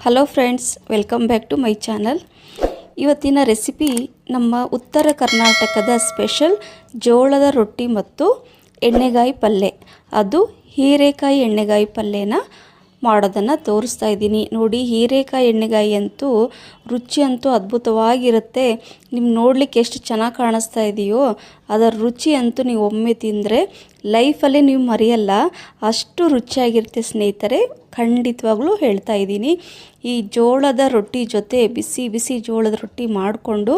Hello friends welcome back to my channel ಇವತ್ತಿನ recipe ನಮ್ಮ ಉತ್ತರ ಕರ್ನಾಟಕದ ಸ್ಪೆಷಲ್ ಜೋಳದ ರೊಟ್ಟಿ ಮತ್ತು ಎಣ್ಣೆಗಾಯಿ ಪಲ್ಯ ಅದು ಹೀರೆಕಾಯಿ ಎಣ್ಣೆಗಾಯಿ ಪಲ್ಯನ ಮಾಡೋದನ್ನು ತೋರಿಸ್ತಾ ಇದ್ದೀನಿ. ನೋಡಿ, ಹೀರೆಕಾಯಿ ಎಣ್ಣೆಗಾಯಿ ಅಂತೂ ರುಚಿ ಅಂತೂ ಅದ್ಭುತವಾಗಿರುತ್ತೆ. ನಿಮ್ಗೆ ನೋಡಲಿಕ್ಕೆ ಎಷ್ಟು ಚೆನ್ನಾಗಿ ಕಾಣಿಸ್ತಾ ಇದೆಯೋ, ಅದರ ರುಚಿ ಅಂತೂ ನೀವು ಒಮ್ಮೆ ತಿಂದರೆ ಲೈಫಲ್ಲೇ ನೀವು ಮರೆಯಲ್ಲ. ಅಷ್ಟು ರುಚಿಯಾಗಿರುತ್ತೆ ಸ್ನೇಹಿತರೆ, ಖಂಡಿತವಾಗ್ಲೂ ಹೇಳ್ತಾ ಇದ್ದೀನಿ. ಈ ಜೋಳದ ರೊಟ್ಟಿ ಜೊತೆ ಬಿಸಿ ಬಿಸಿ ಜೋಳದ ರೊಟ್ಟಿ ಮಾಡಿಕೊಂಡು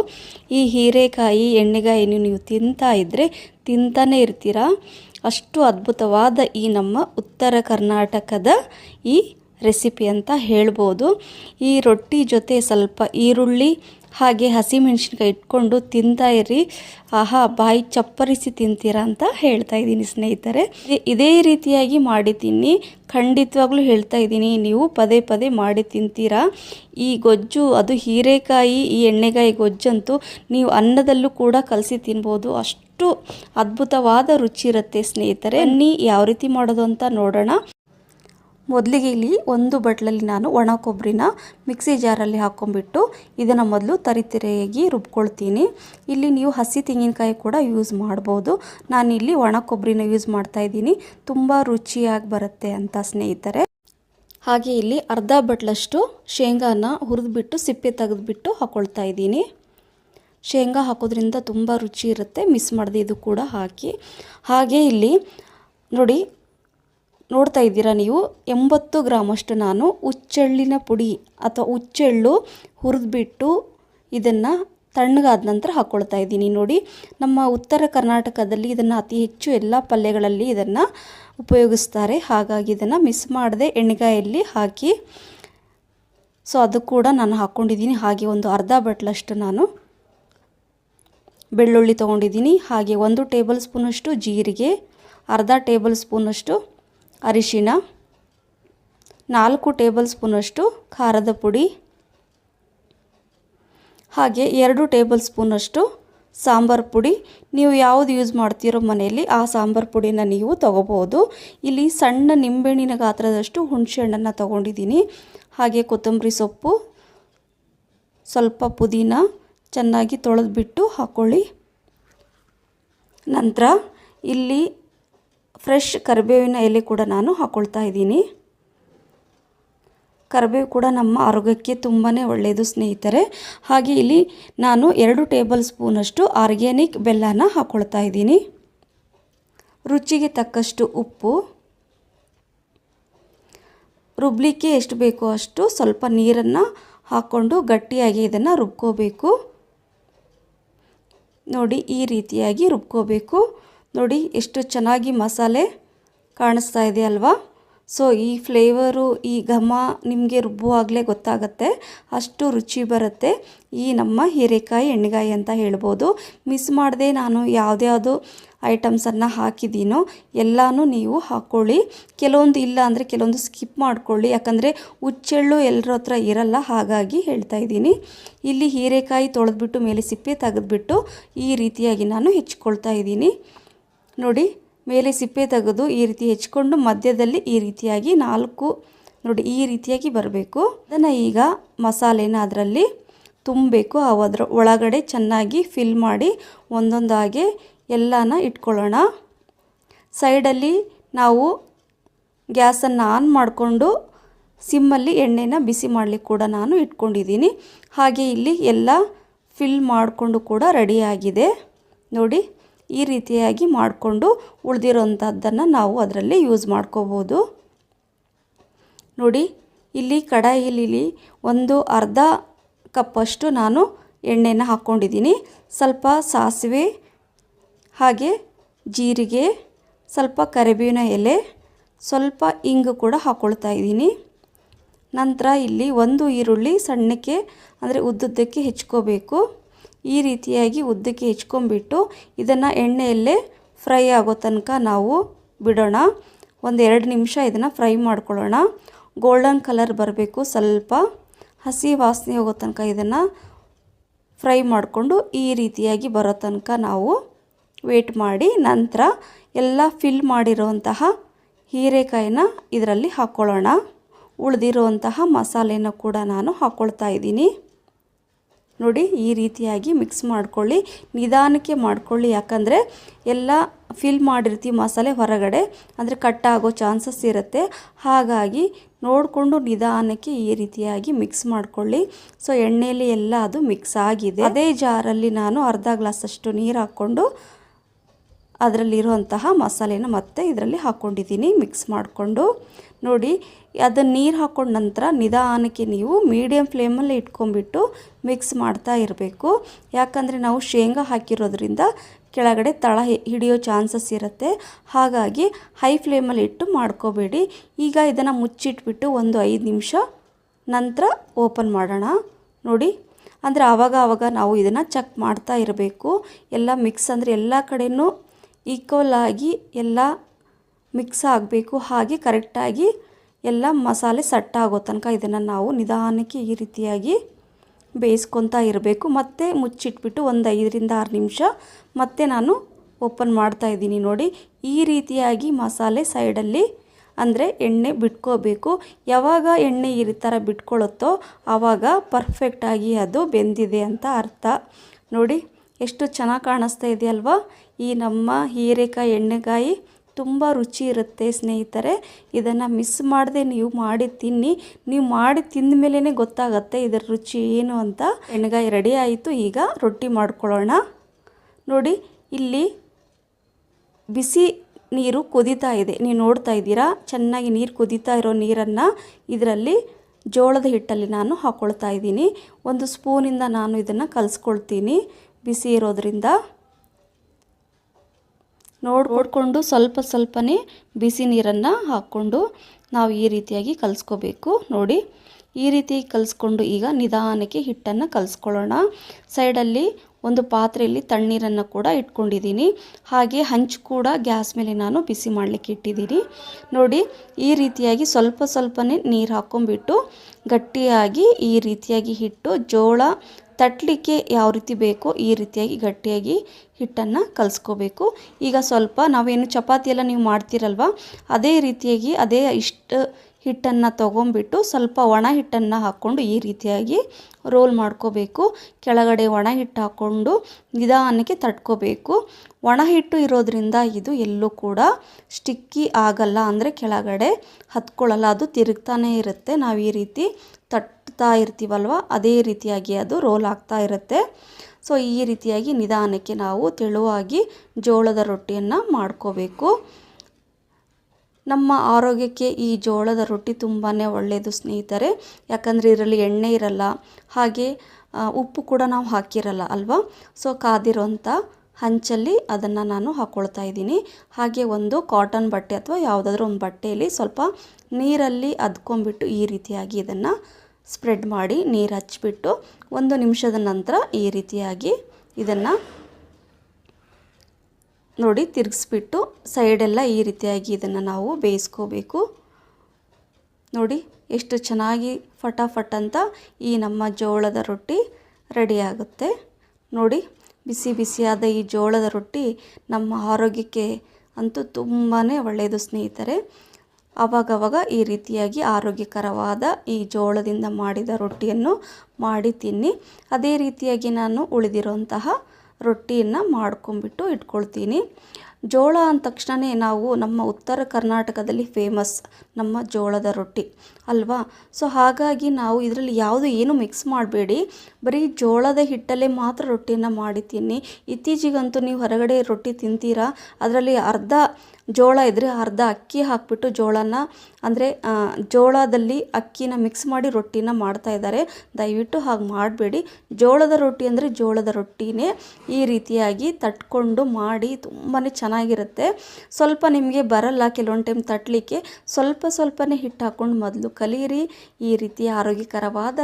ಈ ಹೀರೆಕಾಯಿ ಎಣ್ಣೆಗಾಯಿನೂ ನೀವು ತಿಂತಾ ಇದ್ದರೆ ತಿಂತಾನೇ ಇರ್ತೀರಾ. ಅಷ್ಟು ಅದ್ಭುತವಾದ ಈ ನಮ್ಮ ಉತ್ತರ ಕರ್ನಾಟಕದ ಈ ರೆಸಿಪಿ ಅಂತ ಹೇಳ್ಬೋದು. ಈ ರೊಟ್ಟಿ ಜೊತೆ ಸ್ವಲ್ಪ ಈರುಳ್ಳಿ, ಹಾಗೆ ಹಸಿಮೆಣಸಿನ್ಕಾಯಿ ಇಟ್ಕೊಂಡು ತಿಂತಾ ಇರಿ. ಆಹಾ, ಬಾಯಿ ಚಪ್ಪರಿಸಿ ತಿಂತೀರಾ ಅಂತ ಹೇಳ್ತಾ ಇದ್ದೀನಿ ಸ್ನೇಹಿತರೆ. ಇದೇ- ರೀತಿಯಾಗಿ ಮಾಡಿ ತಿನ್ನಿ. ಖಂಡಿತವಾಗ್ಲೂ ಹೇಳ್ತಾ ಇದ್ದೀನಿ, ನೀವು ಪದೇ ಪದೇ ಮಾಡಿ ತಿಂತೀರಾ. ಈ ಗೊಜ್ಜು, ಅದು ಹೀರೆಕಾಯಿ, ಈ ಎಣ್ಣೆಗಾಯಿ ಗೊಜ್ಜಂತೂ ನೀವು ಅನ್ನದಲ್ಲೂ ಕೂಡ ಕಲಸಿ ತಿನ್ಬೋದು. ಅಷ್ಟು ಅದ್ಭುತವಾದ ರುಚಿ ಇರುತ್ತೆ ಸ್ನೇಹಿತರೆ ಅನ್ನಿ ಯಾವ ರೀತಿ ಮಾಡೋದು ಅಂತ ನೋಡೋಣ. ಮೊದಲಿಗೆ ಇಲ್ಲಿ ಒಂದು ಬಟ್ಲಲ್ಲಿ ನಾನು ಒಣ ಕೊಬ್ಬರಿನ ಮಿಕ್ಸಿ ಜಾರಲ್ಲಿ ಹಾಕ್ಕೊಂಬಿಟ್ಟು ಇದನ್ನು ಮೊದಲು ತರಿತಿರೆಯಾಗಿ ರುಬ್ಕೊಳ್ತೀನಿ. ಇಲ್ಲಿ ನೀವು ಹಸಿ ತೆಂಗಿನಕಾಯಿ ಕೂಡ ಯೂಸ್ ಮಾಡ್ಬೋದು. ನಾನಿಲ್ಲಿ ಒಣ ಕೊಬ್ಬರಿನ ಯೂಸ್ ಮಾಡ್ತಾ ಇದ್ದೀನಿ. ತುಂಬ ರುಚಿಯಾಗಿ ಬರುತ್ತೆ ಅಂತ ಸ್ನೇಹಿತರೆ. ಹಾಗೆ ಇಲ್ಲಿ ಅರ್ಧ ಬಟ್ಲಷ್ಟು ಶೇಂಗಾನ ಹುರಿದ್ಬಿಟ್ಟು, ಸಿಪ್ಪೆ ತೆಗೆದುಬಿಟ್ಟು ಹಾಕ್ಕೊಳ್ತಾ ಇದ್ದೀನಿ. ಶೇಂಗಾ ಹಾಕೋದ್ರಿಂದ ತುಂಬ ರುಚಿ ಇರುತ್ತೆ. ಮಿಸ್ ಮಾಡಿದೆ ಇದು ಕೂಡ ಹಾಕಿ. ಹಾಗೆ ಇಲ್ಲಿ ನೋಡಿ, ನೋಡ್ತಾ ಇದ್ದೀರಾ ನೀವು? ಎಂಬತ್ತು ಗ್ರಾಮಷ್ಟು ನಾನು ಹುಚ್ಚೆಳ್ಳಿನ ಪುಡಿ ಅಥವಾ ಹುಚ್ಚೆಳ್ಳು ಹುರಿದ್ಬಿಟ್ಟು ಇದನ್ನು ತಣ್ಣಗಾದ ನಂತರ ಹಾಕ್ಕೊಳ್ತಾ ಇದ್ದೀನಿ. ನೋಡಿ, ನಮ್ಮ ಉತ್ತರ ಕರ್ನಾಟಕದಲ್ಲಿ ಇದನ್ನು ಅತಿ ಹೆಚ್ಚು ಎಲ್ಲ ಪಲ್ಯಗಳಲ್ಲಿ ಇದನ್ನು ಉಪಯೋಗಿಸ್ತಾರೆ. ಹಾಗಾಗಿ ಇದನ್ನು ಮಿಸ್ ಮಾಡದೆ ಎಣ್ಣೆಗಾಯಲ್ಲಿ ಹಾಕಿ. ಸೊ ಅದು ಕೂಡ ನಾನು ಹಾಕ್ಕೊಂಡಿದ್ದೀನಿ ಹಾಗೆ ಒಂದು ಅರ್ಧ ಬಟ್ಲಷ್ಟು ನಾನು ಬೆಳ್ಳುಳ್ಳಿ ತೊಗೊಂಡಿದ್ದೀನಿ. ಹಾಗೆ ಒಂದು ಟೇಬಲ್ ಸ್ಪೂನಷ್ಟು ಜೀರಿಗೆ, ಅರ್ಧ ಟೇಬಲ್ ಸ್ಪೂನಷ್ಟು ಅರಿಶಿಣ, ನಾಲ್ಕು ಟೇಬಲ್ ಸ್ಪೂನಷ್ಟು ಖಾರದ ಪುಡಿ, ಹಾಗೆ ಎರಡು ಟೇಬಲ್ ಸ್ಪೂನಷ್ಟು ಸಾಂಬಾರು ಪುಡಿ. ನೀವು ಯಾವುದು ಯೂಸ್ ಮಾಡ್ತೀರೋ ಮನೆಯಲ್ಲಿ ಆ ಸಾಂಬಾರು ಪುಡಿನ ನೀವು ತೊಗೋಬೋದು. ಇಲ್ಲಿ ಸಣ್ಣ ನಿಂಬೆಹಣ್ಣಿನ ಗಾತ್ರದಷ್ಟು ಹುಣಸೆಹಣ್ಣನ್ನು ತೊಗೊಂಡಿದ್ದೀನಿ. ಹಾಗೆ ಕೊತ್ತಂಬರಿ ಸೊಪ್ಪು, ಸ್ವಲ್ಪ ಪುದೀನ ಚೆನ್ನಾಗಿ ತೊಳೆದ್ಬಿಟ್ಟು ಹಾಕ್ಕೊಳ್ಳಿ ನಂತರ ಇಲ್ಲಿ ಫ್ರೆಶ್ ಕರಿಬೇವಿನ ಎಲೆ ಕೂಡ ನಾನು ಹಾಕ್ಕೊಳ್ತಾ ಇದ್ದೀನಿ. ಕರಿಬೇವು ಕೂಡ ನಮ್ಮ ಆರೋಗ್ಯಕ್ಕೆ ತುಂಬಾ ಒಳ್ಳೆಯದು, ಸ್ನೇಹಿತರೆ. ಹಾಗೆ ಇಲ್ಲಿ ನಾನು ಎರಡು ಟೇಬಲ್ ಸ್ಪೂನಷ್ಟು ಆರ್ಗ್ಯಾನಿಕ್ ಬೆಲ್ಲನ ಹಾಕ್ಕೊಳ್ತಾ ಇದ್ದೀನಿ. ರುಚಿಗೆ ತಕ್ಕಷ್ಟು ಉಪ್ಪು. ರುಬ್ಲಿಕ್ಕೆ ಎಷ್ಟು ಬೇಕೋ ಅಷ್ಟು ಸ್ವಲ್ಪ ನೀರನ್ನು ಹಾಕ್ಕೊಂಡು ಗಟ್ಟಿಯಾಗಿ ಇದನ್ನು ರುಬ್ಕೋಬೇಕು. ನೋಡಿ ಈ ರೀತಿಯಾಗಿ ರುಬ್ಕೋಬೇಕು. ನೋಡಿ ಎಷ್ಟು ಚೆನ್ನಾಗಿ ಮಸಾಲೆ ಕಾಣಿಸ್ತಾ ಇದೆ ಅಲ್ವಾ? ಸೊ ಈ ಫ್ಲೇವರು, ಈ ಘಮ ನಿಮಗೆ ರುಬ್ಬುವಾಗಲೇ ಗೊತ್ತಾಗುತ್ತೆ. ಅಷ್ಟು ರುಚಿ ಬರುತ್ತೆ. ಈ ನಮ್ಮ ಹೀರೆಕಾಯಿ ಎಣ್ಣೆಗಾಯಿ ಅಂತ ಹೇಳ್ಬೋದು. ಮಿಸ್ ಮಾಡದೆ ನಾನು ಯಾವುದ್ಯಾವುದು ಐಟಮ್ಸನ್ನು ಹಾಕಿದ್ದೀನೋ ಎಲ್ಲನೂ ನೀವು ಹಾಕ್ಕೊಳ್ಳಿ ಕೆಲವೊಂದು ಇಲ್ಲ ಅಂದರೆ ಕೆಲವೊಂದು ಸ್ಕಿಪ್ ಮಾಡ್ಕೊಳ್ಳಿ. ಯಾಕಂದರೆ ಹುಚ್ಚೆಳ್ಳು ಎಲ್ಲರ ಹತ್ರ ಇರಲ್ಲ, ಹಾಗಾಗಿ ಹೇಳ್ತಾ ಇದ್ದೀನಿ. ಇಲ್ಲಿ ಹೀರೆಕಾಯಿ ತೊಳೆದ್ಬಿಟ್ಟು, ಮೇಲೆ ಸಿಪ್ಪೆ ತೆಗೆದ್ಬಿಟ್ಟು ಈ ರೀತಿಯಾಗಿ ನಾನು ಹೆಚ್ಕೊಳ್ತಾ ಇದ್ದೀನಿ. ನೋಡಿ ಮೇಲೆ ಸಿಪ್ಪೆ ತೆಗೆದು ಈ ರೀತಿ ಹೆಚ್ಕೊಂಡು ಮಧ್ಯದಲ್ಲಿ ಈ ರೀತಿಯಾಗಿ ನಾಲ್ಕು ನೋಡಿ ಈ ರೀತಿಯಾಗಿ ಬರಬೇಕು. ಅದನ್ನು ಈಗ ಮಸಾಲೆನ ಅದರಲ್ಲಿ ತುಂಬಬೇಕು. ಅದರ ಒಳಗಡೆ ಚೆನ್ನಾಗಿ ಫಿಲ್ ಮಾಡಿ ಒಂದೊಂದಾಗಿ ಎಲ್ಲನ ಇಟ್ಕೊಳ್ಳೋಣ. ಸೈಡಲ್ಲಿ ನಾವು ಗ್ಯಾಸನ್ನು ಆನ್ ಮಾಡಿಕೊಂಡು ಸಿಮ್ಮಲ್ಲಿ ಎಣ್ಣೆನ ಬಿಸಿ ಮಾಡಲಿಕ್ಕೆ ಕೂಡ ನಾನು ಇಟ್ಕೊಂಡಿದ್ದೀನಿ. ಹಾಗೆ ಇಲ್ಲಿ ಎಲ್ಲ ಫಿಲ್ ಮಾಡಿಕೊಂಡು ಕೂಡ ರೆಡಿಯಾಗಿದೆ ನೋಡಿ ಈ ರೀತಿಯಾಗಿ ಮಾಡಿಕೊಂಡು ಉಳಿದಿರೋಂಥದ್ದನ್ನು ನಾವು ಅದರಲ್ಲಿ ಯೂಸ್ ಮಾಡ್ಕೋಬೋದು. ನೋಡಿ, ಇಲ್ಲಿ ಕಡಾಯಿಲಿ ಒಂದು ಅರ್ಧ ಕಪ್ಪಷ್ಟು ನಾನು ಎಣ್ಣೆನ ಹಾಕ್ಕೊಂಡಿದ್ದೀನಿ. ಸ್ವಲ್ಪ ಸಾಸಿವೆ, ಹಾಗೆ ಜೀರಿಗೆ, ಸ್ವಲ್ಪ ಕರಿಬೇವಿನ ಎಲೆ, ಸ್ವಲ್ಪ ಇಂಗು ಕೂಡ ಹಾಕ್ಕೊಳ್ತಾ ಇದ್ದೀನಿ. ನಂತರ ಇಲ್ಲಿ ಒಂದು ಈರುಳ್ಳಿ ಸಣ್ಣಕ್ಕೆ, ಅಂದರೆ ಉದ್ದುದ್ದಕ್ಕೆ ಹೆಚ್ಕೋಬೇಕು. ಈ ರೀತಿಯಾಗಿ ಉದ್ದಕ್ಕೆ ಹೆಚ್ಕೊಂಡ್ಬಿಟ್ಟು ಇದನ್ನು ಎಣ್ಣೆಯಲ್ಲೇ ಫ್ರೈ ಆಗೋ ತನಕ ನಾವು ಬಿಡೋಣ. ಒಂದು ಎರಡು ನಿಮಿಷ ಇದನ್ನು ಫ್ರೈ ಮಾಡ್ಕೊಳ್ಳೋಣ. ಗೋಲ್ಡನ್ ಕಲರ್ ಬರಬೇಕು. ಸ್ವಲ್ಪ ಹಸಿ ವಾಸನೆ ಹೋಗೋ ತನಕ ಇದನ್ನು ಫ್ರೈ ಮಾಡಿಕೊಂಡು ಈ ರೀತಿಯಾಗಿ ಬರೋ ತನಕ ನಾವು ವೇಟ್ ಮಾಡಿ ನಂತರ ಎಲ್ಲ ಫಿಲ್ ಮಾಡಿರುವಂತಹ ಹೀರೆಕಾಯಿನ ಇದರಲ್ಲಿ ಹಾಕ್ಕೊಳ್ಳೋಣ. ಉಳಿದಿರುವಂತಹ ಮಸಾಲೆನ ಕೂಡ ನಾನು ಹಾಕ್ಕೊಳ್ತಾ ಇದ್ದೀನಿ. ನೋಡಿ ಈ ರೀತಿಯಾಗಿ ಮಿಕ್ಸ್ ಮಾಡ್ಕೊಳ್ಳಿ. ನಿಧಾನಕ್ಕೆ ಮಾಡ್ಕೊಳ್ಳಿ. ಯಾಕಂದರೆ ಎಲ್ಲ ಫಿಲ್ ಮಾಡಿರ್ತೀವಿ ಮಸಾಲೆ ಹೊರಗಡೆ. ಅಂದರೆ ಕಟ್ ಆಗೋ ಚಾನ್ಸಸ್ ಇರುತ್ತೆ. ಹಾಗಾಗಿ ನೋಡಿಕೊಂಡು ನಿಧಾನಕ್ಕೆ ಈ ರೀತಿಯಾಗಿ ಮಿಕ್ಸ್ ಮಾಡ್ಕೊಳ್ಳಿ. ಸೊ ಎಣ್ಣೆಯಲ್ಲಿ ಎಲ್ಲ ಅದು ಮಿಕ್ಸ್ ಆಗಿದೆ. ಅದೇ ಜಾರಲ್ಲಿ ನಾನು ಅರ್ಧ ಗ್ಲಾಸಷ್ಟು ನೀರು ಹಾಕ್ಕೊಂಡು ಅದರಲ್ಲಿರುವಂತಹ ಮಸಾಲೆನ ಮತ್ತೆ ಇದರಲ್ಲಿ ಹಾಕ್ಕೊಂಡಿದ್ದೀನಿ ಮಿಕ್ಸ್ ಮಾಡಿಕೊಂಡು ನೋಡಿ ಅದನ್ನು ನೀರು ಹಾಕ್ಕೊಂಡ ನಂತರ ನಿಧಾನಕ್ಕೆ ನೀವು ಮೀಡಿಯಮ್ ಫ್ಲೇಮಲ್ಲಿ ಇಟ್ಕೊಂಡ್ಬಿಟ್ಟು ಮಿಕ್ಸ್ ಮಾಡ್ತಾ ಇರಬೇಕು. ಯಾಕಂದರೆ ನಾವು ಶೇಂಗಾ ಹಾಕಿರೋದ್ರಿಂದ ಕೆಳಗಡೆ ತಳ ಹಿಡಿಯೋ ಚಾನ್ಸಸ್ ಇರುತ್ತೆ. ಹಾಗಾಗಿ ಹೈ ಫ್ಲೇಮಲ್ಲಿ ಇಟ್ಟು ಮಾಡ್ಕೋಬೇಡಿ. ಈಗ ಇದನ್ನು ಮುಚ್ಚಿಟ್ಬಿಟ್ಟು ಒಂದು ಐದು ನಿಮಿಷ ನಂತರ ಓಪನ್ ಮಾಡೋಣ. ನೋಡಿ, ಅಂದರೆ ಆವಾಗ ಆವಾಗ ನಾವು ಇದನ್ನು ಚೆಕ್ ಮಾಡ್ತಾ ಇರಬೇಕು. ಎಲ್ಲ ಮಿಕ್ಸ್ ಅಂದರೆ ಎಲ್ಲ ಕಡೆಯೂ ಈಕ್ವಲ್ ಆಗಿ ಎಲ್ಲ ಮಿಕ್ಸ್ ಆಗಬೇಕು. ಹಾಗೆ ಕರೆಕ್ಟಾಗಿ ಎಲ್ಲ ಮಸಾಲೆ ಸೆಟ್ ಆಗೋ ತನಕ ಇದನ್ನು ನಾವು ನಿಧಾನಕ್ಕೆ ಈ ರೀತಿಯಾಗಿ ಬೇಯಿಸ್ಕೊತಾ ಇರಬೇಕು. ಮತ್ತು ಮುಚ್ಚಿಟ್ಬಿಟ್ಟು ಒಂದು ಐದರಿಂದ ಆರು ನಿಮಿಷ ಮತ್ತೆ ನಾನು ಓಪನ್ ಮಾಡ್ತಾ ಇದ್ದೀನಿ ನೋಡಿ. ಈ ರೀತಿಯಾಗಿ ಮಸಾಲೆ ಸೈಡಲ್ಲಿ ಅಂದರೆ ಎಣ್ಣೆ ಬಿಟ್ಕೋಬೇಕು. ಯಾವಾಗ ಎಣ್ಣೆ ಈ ಥರ ಬಿಟ್ಕೊಳ್ಳುತ್ತೋ ಆವಾಗ ಪರ್ಫೆಕ್ಟಾಗಿ ಅದು ಬೆಂದಿದೆ ಅಂತ ಅರ್ಥ. ನೋಡಿ, ಎಷ್ಟು ಚೆನ್ನಾಗಿ ಕಾಣಿಸ್ತಾ ಇದೆಯಲ್ವಾ? ಈ ನಮ್ಮ ಹೀರೆಕಾಯಿ, ಎಣ್ಣೆಕಾಯಿ ತುಂಬ ರುಚಿ ಇರುತ್ತೆ ಸ್ನೇಹಿತರೆ. ಇದನ್ನು ಮಿಸ್ ಮಾಡದೆ ನೀವು ಮಾಡಿ ತಿನ್ನಿ. ನೀವು ಮಾಡಿ ತಿಂದ ಮೇಲೇ ಗೊತ್ತಾಗತ್ತೆ ಇದರ ರುಚಿ ಏನು ಅಂತ. ಎಣ್ಗಾಯಿ ರೆಡಿ ಆಯಿತು. ಈಗ ರೊಟ್ಟಿ ಮಾಡ್ಕೊಳ್ಳೋಣ. ನೋಡಿ, ಇಲ್ಲಿ ಬಿಸಿ ನೀರು ಕುದೀತಾ ಇದೆ. ನೀವು ನೋಡ್ತಾ ಇದ್ದೀರಾ? ಚೆನ್ನಾಗಿ ನೀರು ಕುದೀತಾ ಇರೋ ನೀರನ್ನು ಇದರಲ್ಲಿ ಜೋಳದ ಹಿಟ್ಟಲ್ಲಿ ನಾನು ಹಾಕ್ಕೊಳ್ತಾ ಇದ್ದೀನಿ. ಒಂದು ಸ್ಪೂನಿಂದ ನಾನು ಇದನ್ನು ಕಲಿಸ್ಕೊಳ್ತೀನಿ. ಬಿಸಿ ಇರೋದ್ರಿಂದ. ನೋಡ್ಕೊಂಡು ಸ್ವಲ್ಪ ಸ್ವಲ್ಪನೇ ಬಿಸಿ ನೀರನ್ನು ಹಾಕ್ಕೊಂಡು ನಾವು ಈ ರೀತಿಯಾಗಿ ಕಲಿಸ್ಕೋಬೇಕು. ನೋಡಿ, ಈ ರೀತಿ ಕಲಿಸ್ಕೊಂಡು ಈಗ ನಿಧಾನಕ್ಕೆ ಹಿಟ್ಟನ್ನು ಕಲಿಸ್ಕೊಳ್ಳೋಣ. ಸೈಡಲ್ಲಿ ಒಂದು ಪಾತ್ರೆಯಲ್ಲಿ ತಣ್ಣೀರನ್ನು ಕೂಡ ಇಟ್ಕೊಂಡಿದ್ದೀನಿ. ಹಾಗೆ ಹಂಚು ಕೂಡ ಗ್ಯಾಸ್ ಮೇಲೆ ನಾನು ಬಿಸಿ ಮಾಡಲಿಕ್ಕೆ ಇಟ್ಟಿದ್ದೀನಿ. ನೋಡಿ, ಈ ರೀತಿಯಾಗಿ ಸ್ವಲ್ಪ ಸ್ವಲ್ಪನೇ ನೀರು ಹಾಕ್ಕೊಂಬಿಟ್ಟು ಗಟ್ಟಿಯಾಗಿ ಈ ರೀತಿಯಾಗಿ ಹಿಟ್ಟು ಜೋಳ ತಟ್ಟಲಿಕ್ಕೆ ಯಾವ ರೀತಿ ಬೇಕೋ ಈ ರೀತಿಯಾಗಿ ಗಟ್ಟಿಯಾಗಿ ಹಿಟ್ಟನ್ನು ಕಲಿಸ್ಕೋಬೇಕು. ಈಗ ಸ್ವಲ್ಪ ನಾವೇನು ಚಪಾತಿ ಎಲ್ಲ ನೀವು ಮಾಡ್ತೀರಲ್ವ, ಅದೇ ರೀತಿಯಾಗಿ ಅದೇ ಇಷ್ಟು ಹಿಟ್ಟನ್ನು ತೊಗೊಂಬಿಟ್ಟು ಸ್ವಲ್ಪ ಒಣ ಹಿಟ್ಟನ್ನು ಹಾಕ್ಕೊಂಡು ಈ ರೀತಿಯಾಗಿ ರೋಲ್ ಮಾಡ್ಕೋಬೇಕು. ಕೆಳಗಡೆ ಒಣ ಹಿಟ್ಟು ಹಾಕ್ಕೊಂಡು ನಿಧಾನಕ್ಕೆ ತಟ್ಕೋಬೇಕು. ಒಣ ಹಿಟ್ಟು ಇರೋದ್ರಿಂದ ಇದು ಎಲ್ಲೂ ಕೂಡ ಸ್ಟಿಕ್ಕಿ ಆಗಲ್ಲ, ಅಂದರೆ ಕೆಳಗಡೆ ಹತ್ಕೊಳ್ಳಲ್ಲ, ಅದು ತಿರುಗ್ತಾನೇ ಇರುತ್ತೆ. ನಾವು ಈ ರೀತಿ ತಟ್ತಾ ಇರ್ತೀವಲ್ವ? ಅದೇ ರೀತಿಯಾಗಿ ಅದು ರೋಲ್ ಆಗ್ತಾ ಇರುತ್ತೆ. ಸೊ ಈ ರೀತಿಯಾಗಿ ನಿಧಾನಕ್ಕೆ ನಾವು ತೆಳುವಾಗಿ ಜೋಳದ ರೊಟ್ಟಿಯನ್ನು ಮಾಡ್ಕೋಬೇಕು. ನಮ್ಮ ಆರೋಗ್ಯಕ್ಕೆ ಈ ಜೋಳದ ರೊಟ್ಟಿ ತುಂಬಾ ಒಳ್ಳೆಯದು ಸ್ನೇಹಿತರೆ. ಯಾಕಂದರೆ ಇದರಲ್ಲಿ ಎಣ್ಣೆ ಇರಲ್ಲ, ಹಾಗೆ ಉಪ್ಪು ಕೂಡ ನಾವು ಹಾಕಿರಲ್ಲ ಅಲ್ವಾ? ಸೊ ಕಾದಿರೋಂಥ ಹಂಚಲ್ಲಿ ಅದನ್ನು ನಾನು ಹಾಕ್ಕೊಳ್ತಾ ಇದ್ದೀನಿ. ಹಾಗೆ ಒಂದು ಕಾಟನ್ ಬಟ್ಟೆ ಅಥವಾ ಯಾವುದಾದ್ರೂ ಒಂದು ಬಟ್ಟೆಯಲ್ಲಿ ಸ್ವಲ್ಪ ನೀರಲ್ಲಿ ಅದ್ಕೊಂಡ್ಬಿಟ್ಟು ಈ ರೀತಿಯಾಗಿ ಇದನ್ನು ಸ್ಪ್ರೆಡ್ ಮಾಡಿ ನೀರು ಹಚ್ಚಿಬಿಟ್ಟು ಒಂದು ನಿಮಿಷದ ನಂತರ ಈ ರೀತಿಯಾಗಿ ಇದನ್ನು ನೋಡಿ ತಿರುಗಿಸ್ಬಿಟ್ಟು ಸೈಡೆಲ್ಲ ಈ ರೀತಿಯಾಗಿ ಇದನ್ನು ನಾವು ಬೇಯಿಸ್ಕೋಬೇಕು. ನೋಡಿ ಎಷ್ಟು ಚೆನ್ನಾಗಿ ಫಟಾಫಟ್ ಅಂತ ಈ ನಮ್ಮ ಜೋಳದ ರೊಟ್ಟಿ ರೆಡಿಯಾಗುತ್ತೆ ನೋಡಿ ಬಿಸಿ ಬಿಸಿಯಾದ ಈ ಜೋಳದ ರೊಟ್ಟಿ ನಮ್ಮ ಆರೋಗ್ಯಕ್ಕೆ ಅಂತೂ ತುಂಬಾ ಒಳ್ಳೆಯದು ಸ್ನೇಹಿತರೆ. ಆವಾಗವಾಗ ಈ ರೀತಿಯಾಗಿ ಆರೋಗ್ಯಕರವಾದ ಈ ಜೋಳದಿಂದ ಮಾಡಿದ ರೊಟ್ಟಿಯನ್ನು ಮಾಡಿ ತಿನ್ನಿ. ಅದೇ ರೀತಿಯಾಗಿ ನಾನು ಉಳಿದಿರುವಂತಹ ರೊಟ್ಟಿಯನ್ನು ಮಾಡ್ಕೊಂಬಿಟ್ಟು ಇಟ್ಕೊಳ್ತೀನಿ. ಜೋಳ ಅಂದ ತಕ್ಷಣವೇ ನಾವು ನಮ್ಮ ಉತ್ತರ ಕರ್ನಾಟಕದಲ್ಲಿ ಫೇಮಸ್ ನಮ್ಮ ಜೋಳದ ರೊಟ್ಟಿ ಅಲ್ವಾ? ಸೊ ಹಾಗಾಗಿ ನಾವು ಇದರಲ್ಲಿ ಯಾವುದು ಏನು ಮಿಕ್ಸ್ ಮಾಡಬೇಡಿ. ಬರೀ ಜೋಳದ ಹಿಟ್ಟಲ್ಲೇ ಮಾತ್ರ ರೊಟ್ಟಿಯನ್ನು ಮಾಡಿ ತಿನ್ನಿ. ಇತ್ತೀಚೆಗಂತೂ ನೀವು ಹೊರಗಡೆ ರೊಟ್ಟಿ ತಿಂತೀರಾ? ಅದರಲ್ಲಿ ಅರ್ಧ ಜೋಳ ಇದ್ದರೆ ಅರ್ಧ ಅಕ್ಕಿ ಹಾಕಿಬಿಟ್ಟು ಜೋಳನ, ಅಂದರೆ ಜೋಳದಲ್ಲಿ ಅಕ್ಕಿನ ಮಿಕ್ಸ್ ಮಾಡಿ ರೊಟ್ಟಿನ ಮಾಡ್ತಾ ಇದ್ದಾರೆ. ದಯವಿಟ್ಟು ಹಾಗೆ ಮಾಡಬೇಡಿ. ಜೋಳದ ರೊಟ್ಟಿ ಅಂದರೆ ಜೋಳದ ರೊಟ್ಟಿನೇ ಈ ರೀತಿಯಾಗಿ ತಟ್ಕೊಂಡು ಮಾಡಿ ತುಂಬಾ ಚೆನ್ನಾಗಿರುತ್ತೆ. ಸ್ವಲ್ಪ ನಿಮಗೆ ಬರಲ್ಲ ಕೆಲವೊಂದು ಟೈಮ್ ತಟ್ಟಲಿಕ್ಕೆ ಸ್ವಲ್ಪ ಸ್ವಲ್ಪನೇ ಹಿಟ್ಟು ಹಾಕ್ಕೊಂಡು ಮೊದಲು ಕಲೀರಿ. ಈ ರೀತಿ ಆರೋಗ್ಯಕರವಾದ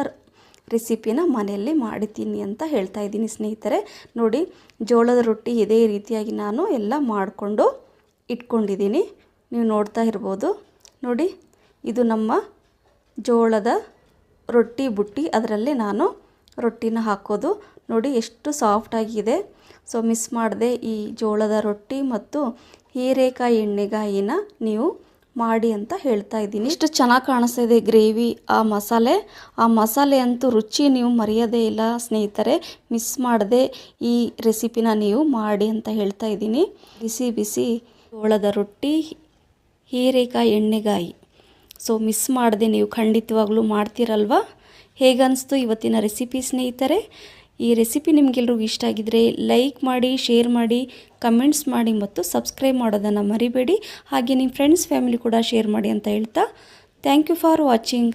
ರೆಸಿಪಿನ ಮನೆಯಲ್ಲಿ ಮಾಡಿದ್ದೀನಿ ಅಂತ ಹೇಳ್ತಾ ಇದ್ದೀನಿ ಸ್ನೇಹಿತರೆ. ನೋಡಿ, ಜೋಳದ ರೊಟ್ಟಿ ಇದೇ ರೀತಿಯಾಗಿ ನಾನು ಎಲ್ಲ ಮಾಡಿಕೊಂಡು ಇಟ್ಕೊಂಡಿದ್ದೀನಿ. ನೀವು ನೋಡ್ತಾ ಇರ್ಬೋದು. ನೋಡಿ, ಇದು ನಮ್ಮ ಜೋಳದ ರೊಟ್ಟಿ ಬುಟ್ಟಿ. ಅದರಲ್ಲಿ ನಾನು ರೊಟ್ಟಿನ ಹಾಕೋದು. ನೋಡಿ, ಎಷ್ಟು ಸಾಫ್ಟಾಗಿದೆ ಸೊ ಮಿಸ್ ಮಾಡದೆ ಈ ಜೋಳದ ರೊಟ್ಟಿ ಮತ್ತು ಹೀರೆಕಾಯಿ ಎಣ್ಣೆಗಾಯಿನ ನೀವು ಮಾಡಿ ಅಂತ ಹೇಳ್ತಾ ಇದ್ದೀನಿ. ಇಷ್ಟು ಚೆನ್ನಾಗಿ ಕಾಣಿಸ್ತಾ ಇದೆ ಗ್ರೇವಿ, ಆ ಮಸಾಲೆ. ಆ ಮಸಾಲೆ ಅಂತೂ ರುಚಿ ನೀವು ಮರೆಯೋದೇ ಇಲ್ಲ ಸ್ನೇಹಿತರೆ. ಮಿಸ್ ಮಾಡದೆ ಈ ರೆಸಿಪಿನ ನೀವು ಮಾಡಿ ಅಂತ ಹೇಳ್ತಾ ಇದ್ದೀನಿ. ಬಿಸಿ ಬಿಸಿ ಜೋಳದ ರೊಟ್ಟಿ, ಹೀರೆಕಾಯಿ, ಎಣ್ಣೆಗಾಯಿ. ಸೊ ಮಿಸ್ ಮಾಡದೆ, ನೀವು ಖಂಡಿತವಾಗ್ಲೂ ಮಾಡ್ತೀರಲ್ವ? ಹೇಗನ್ನಿಸ್ತು ಇವತ್ತಿನ ರೆಸಿಪಿ ಸ್ನೇಹಿತರೆ? ಈ ರೆಸಿಪಿ ನಿಮಗೆಲ್ರಿಗೂ ಇಷ್ಟ ಆಗಿದ್ದರೆ ಲೈಕ್ ಮಾಡಿ ಶೇರ್ ಮಾಡಿ ಕಮೆಂಟ್ಸ್ ಮಾಡಿ ಮತ್ತು ಸಬ್ಸ್ಕ್ರೈಬ್ ಮಾಡೋದನ್ನು ಮರಿಬೇಡಿ. ಹಾಗೆ ನಿಮ್ಮ ಫ್ರೆಂಡ್ಸ್ ಫ್ಯಾಮಿಲಿ ಕೂಡ ಶೇರ್ ಮಾಡಿ ಅಂತ ಹೇಳ್ತಾ ಥ್ಯಾಂಕ್ ಯು ಫಾರ್ ವಾಚಿಂಗ್